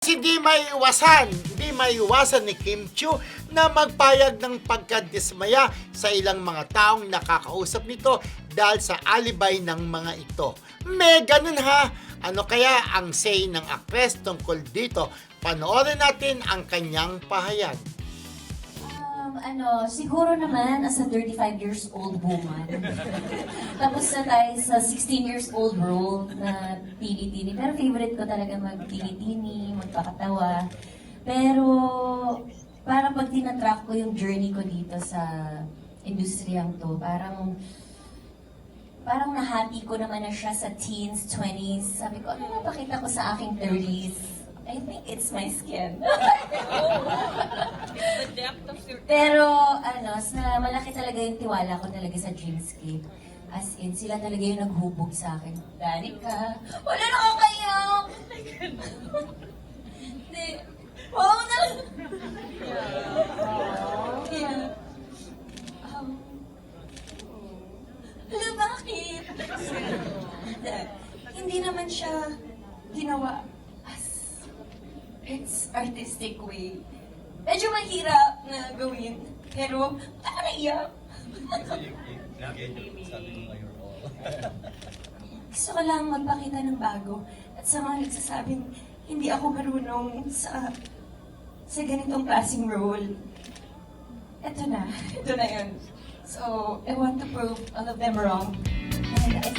Hindi maiwasan, hindi maiwasan ni Kim Chiu na magpayag ng pagkadismaya sa ilang mga taong nakakausap nito dahil sa alibay ng mga ito. May ganun ha! Ano kaya ang say ng aktres tungkol dito? Panoorin natin ang kanyang pahayag. Um, ano, siguro naman as a 35 years old woman. Tapos na tayo sa 16 years old role na tini-tini. Pero favorite ko talaga mag-tini-tini, magpakatawa. Pero parang pag tinatrack ko yung journey ko dito sa industriyang to, parang parang nahati ko naman na siya sa teens, 20s. Sabi ko, ano napakita ko sa aking 30s? I think it's my skin. Pero ano, sa malaki talaga yung tiwala ko talaga sa Dreamscape. As in, sila talaga yung naghubog sa akin. Danica, wala na ako kayo! Hindi. Oo na! Yeah. Um, bakit? Hindi naman siya ginawa as its artistic way. Medyo mahirap na gawin, pero all. Gusto ko lang magpakita ng bago at sa mga nagsasabing hindi ako marunong sa sa ganitong klaseng role. Ito na. Ito na yun. So, I want to prove all of them wrong. And I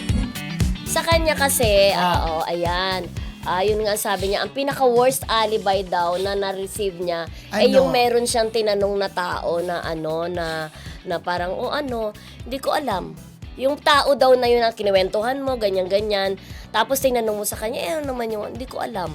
Sa kanya kasi, oo, ayan. Ah, yun nga sabi niya, ang pinaka-worst alibi daw na na-receive niya, eh Ano? yung meron siyang tinanong na tao na ano, na, na parang, o ano, hindi ko alam. Yung tao daw na yun ang kinuwentuhan mo, ganyan-ganyan. Tapos tinanong mo sa kanya, eh ano naman yung, hindi ko alam.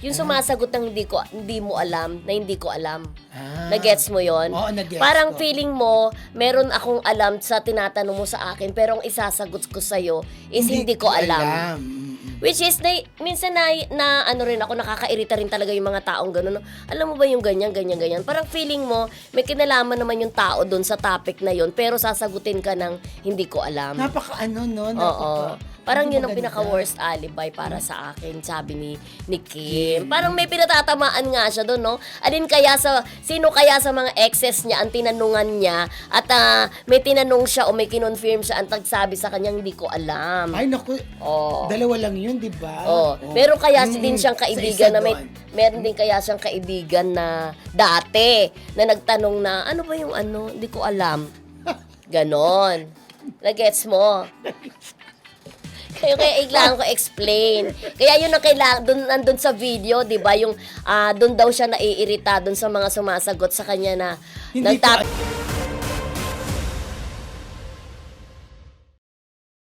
Yung sumasagot ng hindi ko hindi mo alam, na hindi ko alam. Ah. Na-gets mo yon? Oo, na-gets Parang ko. feeling mo, meron akong alam sa tinatanong mo sa akin, pero ang isasagot ko sa'yo is hindi, ko alam. Mm-mm. Which is, na, minsan na, na ano rin ako, nakakairita rin talaga yung mga taong gano'n. no? Alam mo ba yung ganyan, ganyan, ganyan? Parang feeling mo, may kinalaman naman yung tao doon sa topic na yon pero sasagutin ka ng hindi ko alam. Napaka ano, no? Oo. Parang yun ang pinaka-worst alibi para sa akin, sabi ni, ni Kim. Parang may pinatatamaan nga siya doon, no? Alin kaya sa, sino kaya sa mga exes niya ang tinanungan niya at ah, may tinanong siya o may kinonfirm siya ang tagsabi sa kanya, hindi ko alam. Ay, naku. Oo. Dalawa lang yun, di ba? Oh, Oo. meron kaya Mm-mm. din siyang kaibigan na may meron din kaya siyang kaibigan na dati na nagtanong na ano ba yung ano, hindi ko alam. Ganon. Nagets mo? Kaya kaya kailangan ko explain. Kaya yun ang kailangan, dun, nandun sa video, di ba, yung ah, dun daw siya naiirita dun sa mga sumasagot sa kanya na Hindi nagtat-.